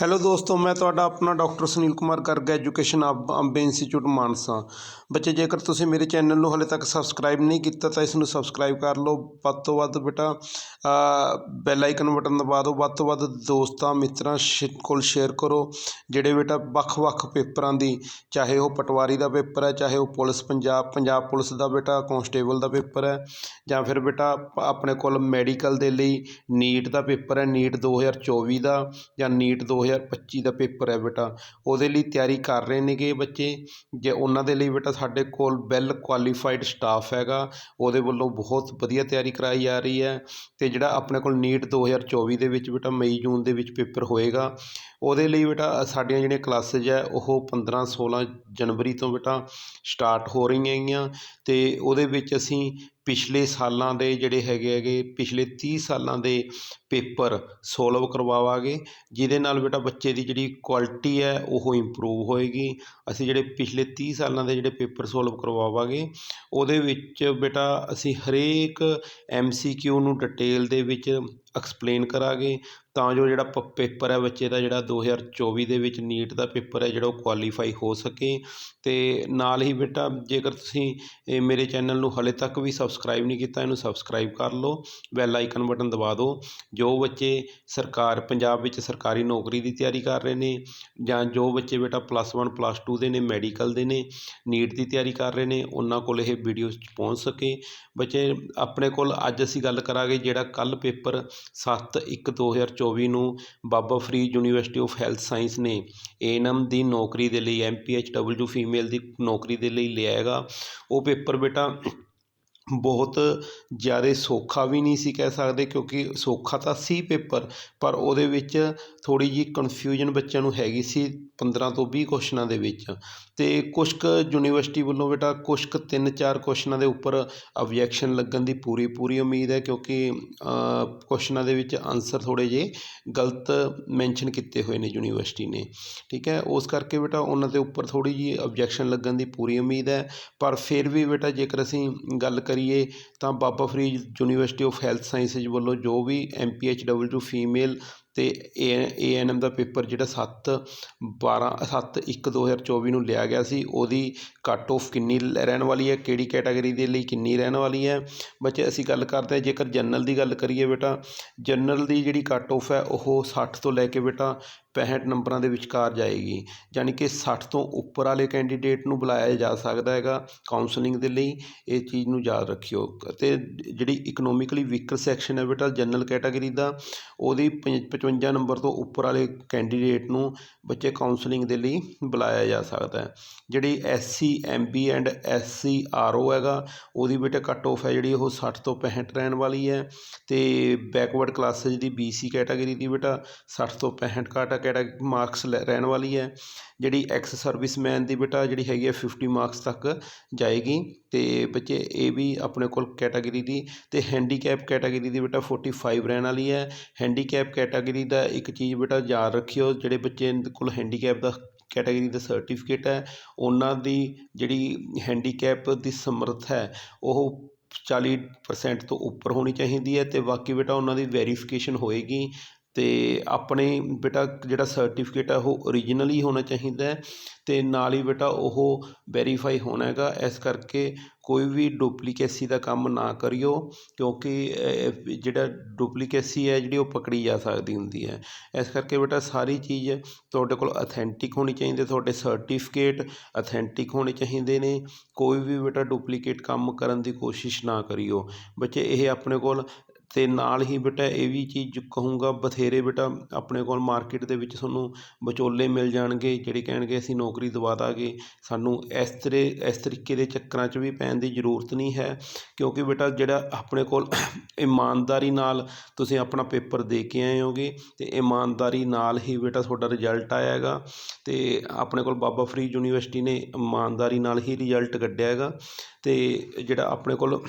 Hello ਦੋਸਤੋ, ਮੈਂ ਤੁਹਾਡਾ ਆਪਣਾ doctor Sunil Kumar Garg education hub Ambe institute Mansa ਬੱਚੇ, ਜੇਕਰ ਤੁਸੀਂ ਮੇਰੇ ਚੈਨਲ ਨੂੰ ਹਲੇ ਤੱਕ ਸਬਸਕ੍ਰਾਈਬ ਨਹੀਂ ਕੀਤਾ, ਤਾਂ ਇਸ ਨੂੰ ਸਬਸਕ੍ਰਾਈਬ ਕਰ ਲਓ। ਵੱਧ ਤੋਂ ਵੱਧ ਬੇਟਾ ਬੈਲ ਆਈਕਨ ਬਟਨ ਦਬਾ ਦਿਓ। ਵੱਧ ਤੋਂ ਵੱਧ ਦੋਸਤਾਂ, ਮਿੱਤਰਾਂ ਸ਼, ਕੋਲ ਸ਼ੇਅਰ ਕਰੋ, ਜਿਹੜੇ ਬੇਟਾ ਵੱਖ-ਵੱਖ ਪੇਪਰਾਂ ਦੀ, ਚਾਹੇ ਉਹ ਪਟਵਾਰੀ ਦਾ ਪੇਪਰ ਹੈ, ਚਾਹੇ ਉਹ ਪੁਲਿਸ ਪੰਜਾਬ ਪੰਜਾਬ ਪੁਲਿਸ ਦਾ ਬੇਟਾ ਕਾਂਸਟੇਬਲ ਦਾ ਪੇਪਰ ਹੈ, ਜਾਂ ਫਿਰ ਬੇਟਾ ਆਪਣੇ ਕੋਲ ਮੈਡੀਕਲ ਦੇ ਲਈ ਨੀਟ ਦਾ ਪੇਪਰ ਹੈ ਨੀਟ 2024 ਦਾ, ਜਾਂ ਨੀਟ 2025 ਦਾ ਪੇਪਰ ਹੈ ਬੇਟਾ। ਉਹਦੇ ਲਈ ਤਿਆਰੀ ਕਰ ਰਹੇ ਨੇਗੇ ਬੱਚੇ। ਜੇ ਉਹਨਾਂ ਦੇ ਲਈ ਬੇਟਾ ਸਾਡੇ ਕੋਲ ਵੈਲ ਕੁਆਲੀਫਾਈਡ ਸਟਾਫ ਹੈਗਾ, ਉਹਦੇ ਵੱਲੋਂ ਬਹੁਤ ਵਧੀਆ ਤਿਆਰੀ ਕਰਵਾਈ ਜਾ ਰਹੀ ਹੈ। ਅਤੇ ਜਿਹੜਾ ਆਪਣੇ ਕੋਲ ਨੀਟ 2024 ਦੇ ਵਿੱਚ ਬੇਟਾ ਮਈ ਜੂਨ ਦੇ ਵਿੱਚ ਪੇਪਰ ਹੋਏਗਾ, ਉਹਦੇ ਲਈ ਬੇਟਾ ਸਾਡੀਆਂ ਜਿਹੜੀਆਂ ਕਲਾਸਿਜ ਹੈ, ਉਹ 15 16 ਜਨਵਰੀ ਤੋਂ ਬੇਟਾ ਸਟਾਰਟ ਹੋ ਰਹੀਆਂ ਹੈਗੀਆਂ। ਅਤੇ ਉਹਦੇ ਵਿੱਚ ਅਸੀਂ ਪਿਛਲੇ ਸਾਲਾਂ ਦੇ ਜਿਹੜੇ ਹੈਗੇ ਹੈਗੇ, ਪਿਛਲੇ ਤੀਹ ਸਾਲਾਂ ਦੇ ਪੇਪਰ ਸੋਲਵ ਕਰਵਾਵਾਂਗੇ, ਜਿਹਦੇ ਨਾਲ ਬੇਟਾ ਬੱਚੇ ਦੀ ਜਿਹੜੀ ਕੁਆਲਿਟੀ ਹੈ, ਉਹ ਇੰਪਰੂਵ ਹੋਏਗੀ। ਅਸੀਂ ਜਿਹੜੇ ਪਿਛਲੇ ਤੀਹ ਸਾਲਾਂ ਦੇ ਜਿਹੜੇ ਪੇਪਰ ਸੋਲਵ ਕਰਵਾਵਾਂਗੇ, ਉਹਦੇ ਵਿੱਚ ਬੇਟਾ ਅਸੀਂ ਹਰੇਕ ਐਮ ਸੀ ਕਿਊ ਨੂੰ ਡਿਟੇਲ ਦੇ ਵਿੱਚ ਐਕਸਪਲੇਨ ਕਰਾਂਗੇ। ਤਾਂ ਜੋ ਜਿਹੜਾ ਪ ਪੇਪਰ ਹੈ ਬੱਚੇ ਦਾ ਜਿਹੜਾ 2024 ਦੇ ਵਿੱਚ ਨੀਟ ਦਾ ਪੇਪਰ ਹੈ, ਜਿਹੜਾ ਉਹ ਕੁਆਲੀਫਾਈ ਹੋ ਸਕੇ। ਅਤੇ ਨਾਲ ਹੀ ਬੇਟਾ, ਜੇਕਰ ਤੁਸੀਂ ਇਹ ਮੇਰੇ ਚੈਨਲ ਨੂੰ ਹਾਲੇ ਤੱਕ ਵੀ ਸਬਸਕ੍ਰਾਈਬ ਨਹੀਂ ਕੀਤਾ, ਇਹਨੂੰ ਸਬਸਕ੍ਰਾਈਬ ਕਰ ਲਓ। ਬੈਲ ਆਈਕਨ ਬਟਨ ਦਬਾ ਦਿਓ। ਜੋ ਬੱਚੇ ਸਰਕਾਰ, ਪੰਜਾਬ ਵਿੱਚ ਸਰਕਾਰੀ ਨੌਕਰੀ ਦੀ ਤਿਆਰੀ ਕਰ ਰਹੇ ਨੇ ਜਾਂ ਜੋ ਬੱਚੇ ਬੇਟਾ ਪਲੱਸ ਵਨ ਪਲੱਸ ਟੂ ਦੇ ਨੇ ਮੈਡੀਕਲ ਦੇ ਨੇ, ਨੀਟ ਦੀ ਤਿਆਰੀ ਕਰ ਰਹੇ ਨੇ, ਉਹਨਾਂ ਕੋਲ ਇਹ ਵੀਡੀਓਜ਼ ਪਹੁੰਚ ਸਕੇ। ਬੱਚੇ, ਆਪਣੇ ਕੋਲ ਅੱਜ ਅਸੀਂ ਗੱਲ ਕਰਾਂਗੇ ਜਿਹੜਾ ਕੱਲ੍ਹ ਪੇਪਰ ਸੱਤ ਇੱਕ ਦੋ ਹਜ਼ਾਰ ਚੌਵੀ ਨੂੰ Baba Farid university of health science ਨੇ ਏ ਐਨ ਦੀ ਨੌਕਰੀ ਦੇ ਲਈ M P H W female ਦੀ ਨੌਕਰੀ ਦੇ ਲਈ ਲਿਆ ਹੈਗਾ। ਉਹ ਪੇਪਰ ਬੇਟਾ ਬਹੁਤ ਜ਼ਿਆਦਾ ਸੌਖਾ ਵੀ ਨਹੀਂ ਸੀ ਕਹਿ ਸਕਦੇ ਕਿਉਂਕਿ ਸੌਖਾ ਤਾਂ ਸੀ ਪੇਪਰ, ਪਰ ਉਹਦੇ ਵਿੱਚ ਥੋੜ੍ਹੀ ਜਿਹੀ ਕਨਫਿਊਜ਼ਨ ਬੱਚਿਆਂ ਨੂੰ ਹੈਗੀ ਸੀ ਪੰਦਰਾਂ ਤੋਂ ਵੀਹ ਕੁਐਸਚਨਾਂ ਦੇ ਵਿੱਚ। ਅਤੇ ਕੁਛ ਕੁ ਯੂਨੀਵਰਸਿਟੀ ਵੱਲੋਂ ਬੇਟਾ ਕੁਛ ਕੁ ਤਿੰਨ ਚਾਰ ਕੁਐਸਚਨਾਂ ਦੇ ਉੱਪਰ ਅਬਜੈਕਸ਼ਨ ਲੱਗਣ ਦੀ ਪੂਰੀ ਪੂਰੀ ਉਮੀਦ ਹੈ ਕਿਉਂਕਿ ਕੁਐਸਚਨਾਂ ਦੇ ਵਿੱਚ ਆਨਸਰ ਥੋੜ੍ਹੇ ਜਿਹੇ ਗਲਤ ਮੈਂਸ਼ਨ ਕੀਤੇ ਹੋਏ ਨੇ ਯੂਨੀਵਰਸਿਟੀ ਨੇ। ਠੀਕ ਹੈ, ਉਸ ਕਰਕੇ ਬੇਟਾ ਉਹਨਾਂ ਦੇ ਉੱਪਰ ਥੋੜ੍ਹੀ ਜਿਹੀ ਅਬਜੈਕਸ਼ਨ ਲੱਗਣ ਦੀ ਪੂਰੀ ਉਮੀਦ ਹੈ। ਪਰ ਫਿਰ ਵੀ ਬੇਟਾ ਜੇਕਰ ਅਸੀਂ ਗੱਲ ਕਰੀਏ ਕਰੀਏ ਤਾਂ Baba Farid university of health sciences ਵੱਲੋਂ ਜੋ ਵੀ M P H W female ਅਤੇ A A N M the paper ਜਿਹੜਾ ਸੱਤ ਬਾਰ੍ਹਾਂ ਸੱਤ ਇੱਕ ਦੋ ਹਜ਼ਾਰ ਚੌਵੀ ਨੂੰ ਲਿਆ ਗਿਆ ਸੀ, ਉਹਦੀ ਕੱਟ ਔਫ ਕਿੰਨੀ ਰਹਿਣ ਵਾਲੀ ਹੈ, ਕਿਹੜੀ ਕੈਟਾਗਰੀ ਦੇ ਲਈ ਕਿੰਨੀ ਰਹਿਣ ਵਾਲੀ ਹੈ। ਬੱਚੇ, ਅਸੀਂ ਗੱਲ ਕਰਦੇ ਹਾਂ, ਜੇਕਰ ਜਨਰਲ ਦੀ ਗੱਲ ਕਰੀਏ ਬੇਟਾ, ਜਨਰਲ ਦੀ ਜਿਹੜੀ ਕੱਟ ਔਫ ਹੈ, ਉਹ ਸੱਠ ਤੋਂ ਲੈ ਕੇ ਬੇਟਾ ਪੈਂਹਠ ਨੰਬਰਾਂ ਦੇ ਵਿਚਕਾਰ ਜਾਏਗੀ ਯਾਨੀ ਕਿ ਸੱਠ ਤੋਂ ਉੱਪਰ ਵਾਲੇ ਕੈਂਡੀਡੇਟ ਨੂੰ ਬੁਲਾਇਆ ਜਾ ਸਕਦਾ ਹੈਗਾ ਕਾਉਂਸਲਿੰਗ ਦੇ ਲਈ, ਇਹ ਚੀਜ਼ ਨੂੰ ਯਾਦ ਰੱਖਿਓ। ਅਤੇ ਜਿਹੜੀ ਇਕਨੋਮਿਕਲੀ ਵੀਕਰ ਸੈਕਸ਼ਨ ਹੈ ਬੇਟਾ ਜਨਰਲ ਕੈਟਾਗਰੀ ਦਾ, ਉਹਦੀ ਪਚਵੰਜਾ ਨੰਬਰ ਤੋਂ ਉੱਪਰ ਵਾਲੇ ਕੈਂਡੀਡੇਟ ਨੂੰ ਬੱਚੇ ਕਾਉਂਸਲਿੰਗ ਦੇ ਲਈ ਬੁਲਾਇਆ ਜਾ ਸਕਦਾ ਹੈ। ਜਿਹੜੀ S C M B and S C R O ਹੈਗਾ, ਉਹਦੀ ਬੇਟਾ ਕੱਟ ਆਫ ਹੈ ਜਿਹੜੀ ਉਹ ਸੱਠ ਤੋਂ ਪੈਂਹਠ ਰਹਿਣ ਵਾਲੀ ਹੈ। ਅਤੇ ਬੈਕਵਰਡ ਕਲਾਸਿਸ ਦੀ ਬੀ ਸੀ ਕੈਟਾਗਰੀ ਦੀ ਬੇਟਾ, ਸੱਠ ਤੋਂ ਪੈਂਹਠ ਘੱਟ ਕੈਟਾ ਮਾਰਕਸ ਲੈ, ਰਹਿਣ ਵਾਲੀ ਹੈ, ਜਿਹੜੀ ਐਕਸ ਸਰਵਿਸਮੈਨ ਦੀ ਬੇਟਾ ਜਿਹੜੀ ਹੈਗੀ ਹੈ ਫਿਫਟੀ ਮਾਰਕਸ ਤੱਕ ਜਾਏਗੀ। ਅਤੇ ਬੱਚੇ ਇਹ ਵੀ ਆਪਣੇ ਕੋਲ ਕੈਟਾਗਰੀ ਦੀ ਅਤੇ ਹੈਂਡੀਕੈਪ ਕੈਟਾਗਰੀ ਦੀ ਬੇਟਾ ਫੋਰਟੀ ਫਾਈਵ ਰਹਿਣ ਵਾਲੀ ਹੈ। ਹੈਂਡੀਕੈਪ ਕੈਟਾਗਰੀ ਦਾ ਇੱਕ ਚੀਜ਼ ਬੇਟਾ ਯਾਦ ਰੱਖਿਓ, ਜਿਹੜੇ ਬੱਚੇ ਕੋਲ ਹੈਂਡੀਕੈਪ ਦਾ ਕੈਟਾਗਰੀ ਦਾ ਸਰਟੀਫਿਕੇਟ ਹੈ, ਉਹਨਾਂ ਦੀ ਜਿਹੜੀ ਹੈਂਡੀਕੈਪ ਦੀ ਸਮਰੱਥ ਹੈ, ਉਹ ਚਾਲੀ ਪਰਸੈਂਟ ਤੋਂ ਉੱਪਰ ਹੋਣੀ ਚਾਹੀਦੀ ਹੈ ਅਤੇ ਬਾਕੀ ਬੇਟਾ ਉਹਨਾਂ ਦੀ ਵੈਰੀਫਿਕੇਸ਼ਨ ਹੋਏਗੀ। ਅਤੇ ਆਪਣੇ ਬੇਟਾ ਜਿਹੜਾ ਸਰਟੀਫਿਕੇਟ ਆ, ਉਹ ਓਰੀਜਨਲ ਹੀ ਹੋਣਾ ਚਾਹੀਦਾ ਅਤੇ ਨਾਲ ਹੀ ਬੇਟਾ ਉਹ ਵੈਰੀਫਾਈ ਹੋਣਾ ਹੈਗਾ। ਇਸ ਕਰਕੇ ਕੋਈ ਵੀ ਡੁਪਲੀਕੇਸੀ ਦਾ ਕੰਮ ਨਾ ਕਰਿਓ, ਕਿਉਂਕਿ ਜਿਹੜਾ ਡੁਪਲੀਕੇਸੀ ਹੈ, ਜਿਹੜੀ ਉਹ ਪਕੜੀ ਜਾ ਸਕਦੀ ਹੁੰਦੀ ਹੈ। ਇਸ ਕਰਕੇ ਬੇਟਾ ਸਾਰੀ ਚੀਜ਼ ਤੁਹਾਡੇ ਕੋਲ ਅਥੈਂਟਿਕ ਹੋਣੀ ਚਾਹੀਦੀ, ਤੁਹਾਡੇ ਸਰਟੀਫਿਕੇਟ ਅਥੈਂਟਿਕ ਹੋਣੇ ਚਾਹੀਦੇ ਨੇ। ਕੋਈ ਵੀ ਬੇਟਾ ਡੁਪਲੀਕੇਟ ਕੰਮ ਕਰਨ ਦੀ ਕੋਸ਼ਿਸ਼ ਨਾ ਕਰਿਓ। ਬੱਚੇ, ਇਹ ਆਪਣੇ ਕੋਲ ਅਤੇ ਨਾਲ ਹੀ ਬੇਟਾ ਇਹ ਵੀ ਚੀਜ਼ ਕਹੂੰਗਾ, ਬਥੇਰੇ ਬੇਟਾ ਆਪਣੇ ਕੋਲ ਮਾਰਕੀਟ ਦੇ ਵਿੱਚ ਤੁਹਾਨੂੰ ਵਿਚੋਲੇ ਮਿਲ ਜਾਣਗੇ, ਜਿਹੜੇ ਕਹਿਣਗੇ ਅਸੀਂ ਨੌਕਰੀ ਦਵਾ ਦਾਂਗੇ। ਸਾਨੂੰ ਇਸ ਤਰ੍ਹਾਂ ਇਸ ਤਰੀਕੇ ਦੇ ਚੱਕਰਾਂ 'ਚ ਵੀ ਪੈਣ ਦੀ ਜ਼ਰੂਰਤ ਨਹੀਂ ਹੈ, ਕਿਉਂਕਿ ਬੇਟਾ ਜਿਹੜਾ ਆਪਣੇ ਕੋਲ ਇਮਾਨਦਾਰੀ ਨਾਲ ਤੁਸੀਂ ਆਪਣਾ ਪੇਪਰ ਦੇ ਕੇ ਆਏ ਹੋਗੇ ਅਤੇ ਇਮਾਨਦਾਰੀ ਨਾਲ ਹੀ ਬੇਟਾ ਤੁਹਾਡਾ ਰਿਜ਼ਲਟ ਆਇਆ ਹੈਗਾ ਅਤੇ ਆਪਣੇ ਕੋਲ ਬਾਬਾ ਫਰੀਦ ਯੂਨੀਵਰਸਿਟੀ ਨੇ ਇਮਾਨਦਾਰੀ ਨਾਲ ਹੀ ਰਿਜ਼ਲਟ ਕੱਢਿਆ ਹੈਗਾ ਅਤੇ ਜਿਹੜਾ ਆਪਣੇ ਕੋਲ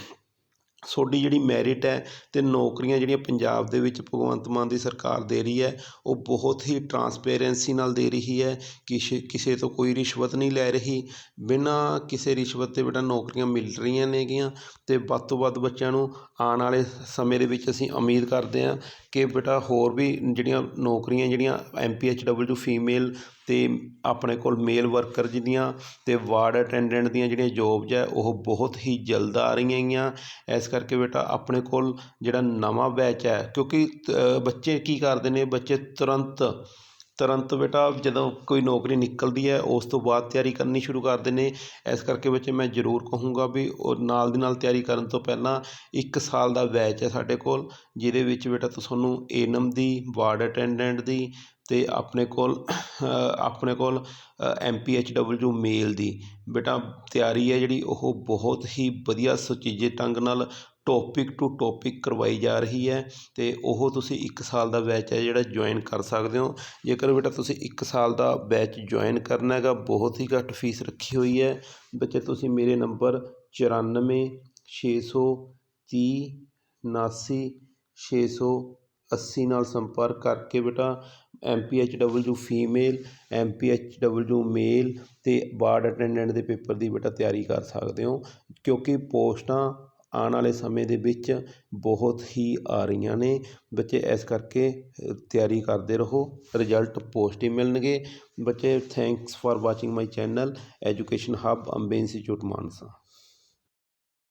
ਤੁਹਾਡੀ ਜਿਹੜੀ ਮੈਰਿਟ ਹੈ ਅਤੇ ਨੌਕਰੀਆਂ ਜਿਹੜੀਆਂ ਪੰਜਾਬ ਦੇ ਵਿੱਚ ਭਗਵੰਤ ਮਾਨ ਦੀ ਸਰਕਾਰ ਦੇ ਰਹੀ ਹੈ, ਉਹ ਬਹੁਤ ਹੀ ਟਰਾਂਸਪੇਰੈਂਸੀ ਨਾਲ ਦੇ ਰਹੀ ਹੈ। ਕਿਸੇ ਕਿਸੇ ਤੋਂ ਕੋਈ ਰਿਸ਼ਵਤ ਨਹੀਂ ਲੈ ਰਹੀ। ਬਿਨਾਂ ਕਿਸੇ ਰਿਸ਼ਵਤ ਦੇ ਬੇਟਾ ਨੌਕਰੀਆਂ ਮਿਲ ਰਹੀਆਂ ਨੇਗੀਆਂ ਅਤੇ ਵੱਧ ਤੋਂ ਵੱਧ ਬੱਚਿਆਂ ਨੂੰ ਆਉਣ ਵਾਲੇ ਸਮੇਂ ਦੇ ਵਿੱਚ ਅਸੀਂ ਉਮੀਦ ਕਰਦੇ ਹਾਂ ਕਿ ਬੇਟਾ ਹੋਰ ਵੀ ਜਿਹੜੀਆਂ ਨੌਕਰੀਆਂ ਜਿਹੜੀਆਂ M P H W female ਅਤੇ ਆਪਣੇ ਕੋਲ ਮੇਲ ਵਰਕਰ ਦੀਆਂ ਅਤੇ ਵਾਰਡ ਅਟੈਂਡੈਂਟ ਦੀਆਂ ਜਿਹੜੀਆਂ ਜੋਬਜ਼ ਹੈ, ਉਹ ਬਹੁਤ ਹੀ ਜਲਦ ਆ ਰਹੀਆਂ ਹੈਗੀਆਂ। ਇਸ ਕਰਕੇ ਬੇਟਾ ਆਪਣੇ ਕੋਲ ਜਿਹੜਾ ਨਵਾਂ ਬੈਚ ਹੈ, ਕਿਉਂਕਿ ਬੱਚੇ ਕੀ ਕਰਦੇ ਨੇ, ਬੱਚੇ ਤੁਰੰਤ ਤੁਰੰਤ ਬੇਟਾ ਜਦੋਂ ਕੋਈ ਨੌਕਰੀ ਨਿਕਲਦੀ ਹੈ, ਉਸ ਤੋਂ ਬਾਅਦ ਤਿਆਰੀ ਕਰਨੀ ਸ਼ੁਰੂ ਕਰਦੇ ਨੇ। ਇਸ ਕਰਕੇ ਬੱਚੇ ਮੈਂ ਜ਼ਰੂਰ ਕਹੂੰਗਾ ਵੀ ਉਹ ਨਾਲ ਦੀ ਨਾਲ ਤਿਆਰੀ ਕਰਨ ਤੋਂ ਪਹਿਲਾਂ ਇੱਕ ਸਾਲ ਦਾ ਬੈਚ ਹੈ ਸਾਡੇ ਕੋਲ, ਜਿਹਦੇ ਵਿੱਚ ਬੇਟਾ ਤੁਹਾਨੂੰ ਏਨਮ ਦੀ ਵਾਰਡ ਅਟੈਂਡੈਂਟ ਦੀ ਅਤੇ ਆਪਣੇ ਕੋਲ ਆਪਣੇ ਕੋਲ M P H W male ਦੀ। ਬੇਟਾ, ਤਿਆਰੀ ਹੈ ਜਿਹੜੀ, ਉਹ ਬਹੁਤ ਹੀ ਵਧੀਆ ਸੁਚੱਜੇ ਢੰਗ ਨਾਲ ਟੋਪਿਕ ਟੂ ਟੋਪਿਕ ਕਰਵਾਈ ਜਾ ਰਹੀ ਹੈ ਅਤੇ ਉਹ ਤੁਸੀਂ ਇੱਕ ਸਾਲ ਦਾ ਬੈਚ ਹੈ ਜਿਹੜਾ ਜੁਆਇਨ ਕਰ ਸਕਦੇ ਹੋ। ਜੇਕਰ ਬੇਟਾ ਤੁਸੀਂ ਇੱਕ ਸਾਲ ਦਾ ਬੈਚ ਜੁਆਇਨ ਕਰਨਾ ਹੈਗਾ, ਬਹੁਤ ਹੀ ਘੱਟ ਫੀਸ ਰੱਖੀ ਹੋਈ ਹੈ। ਬੱਚੇ, ਤੁਸੀਂ ਮੇਰੇ ਨੰਬਰ ਚੁਰਾਨਵੇਂ, ਛੇ ਸੌ, ਤੀਹ ਉਨਾਸੀ ਛੇ ਸੌ ਅੱਸੀ ਨਾਲ ਸੰਪਰਕ ਕਰਕੇ ਬੇਟਾ M P H W female M P H W male ਅਤੇ ਵਾਰਡ ਅਟੈਂਡੈਂਟ ਦੇ ਪੇਪਰ ਦੀ ਬੇਟਾ ਤਿਆਰੀ ਕਰ ਸਕਦੇ ਹੋ, ਕਿਉਂਕਿ ਪੋਸਟਾਂ ਆਉਣ ਵਾਲੇ ਸਮੇਂ ਦੇ ਵਿੱਚ ਬਹੁਤ ਹੀ ਆ ਰਹੀਆਂ ਨੇ। ਬੱਚੇ ਇਸ ਕਰਕੇ ਤਿਆਰੀ ਕਰਦੇ ਰਹੋ ਰਿਜ਼ਲਟ ਪੋਜ਼ਟਿਵ ਮਿਲਣਗੇ। ਬੱਚੇ thanks for watching my channel education hub Ambe institute Mansa.